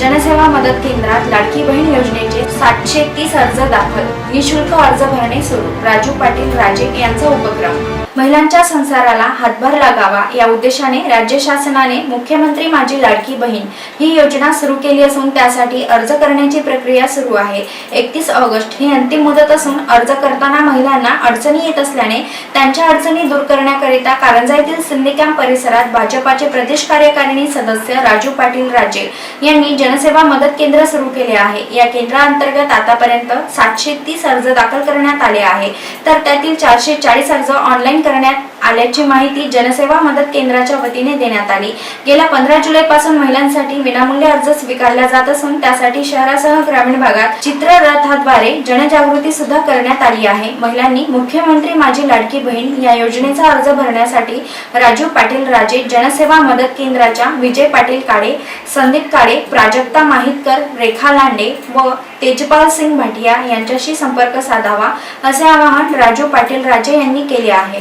जनसेवा मदत केंद्रात लाडकी बहीण योजनेचे सातशे तीस अर्ज दाखल. निशुल्क अर्ज भरणे सुरू. राजू पाटील राजे यांचा उपक्रम. महिलांच्या संसाराला हातभार लागावा या उद्देशाने राज्य शासनाने मुख्यमंत्री माझी लाडकी बहीण ही योजना सुरू केली असून त्यासाठी अर्ज करण्याची प्रक्रिया सुरू आहे. एकतीस ऑगस्ट ही अंतिम मुदत असून अर्ज करताना महिलांना अडचणी येत असल्याने त्यांच्या अडचणी दूर करण्याकरिता कारंजा येथील सिंधी कॅम्प परिसरात भाजपाचे प्रदेश कार्यकारिणी सदस्य राजू पाटील राजे यांनी जनसेवा मदत केंद्र सुरू केले आहे. या केंद्राअंतर्गत आतापर्यंत सातशे तीस अर्ज दाखल करण्यात आले आहे. तर त्यातील चारशे चाळीस अर्ज ऑनलाईन करण्यात आल्याची माहिती जनसेवा मदत केंद्राच्या वतीने देण्यात आली. गेल्या पंधरा जुलै पासून महिलांसाठी विनामूल्य अर्ज स्वीकारला जात असून त्यासाठी शहरासह ग्रामीण भागात चित्ररथाद्वारे जनजागृती सुद्धा करण्यात आली आहे. महिलांनी मुख्यमंत्री माझी लाडकी बहीण या योजनेचा अर्ज भरण्यासाठी राजू पाटील राजे जनसेवा मदत केंद्राच्या विजय पाटील काळे संदीप काळे प्राजक्ता माहितकर रेखा लांडे व तेजपाल सिंग भाटिया यांच्याशी संपर्क साधावा असे आवाहन राजू पाटील राजे यांनी केले आहे.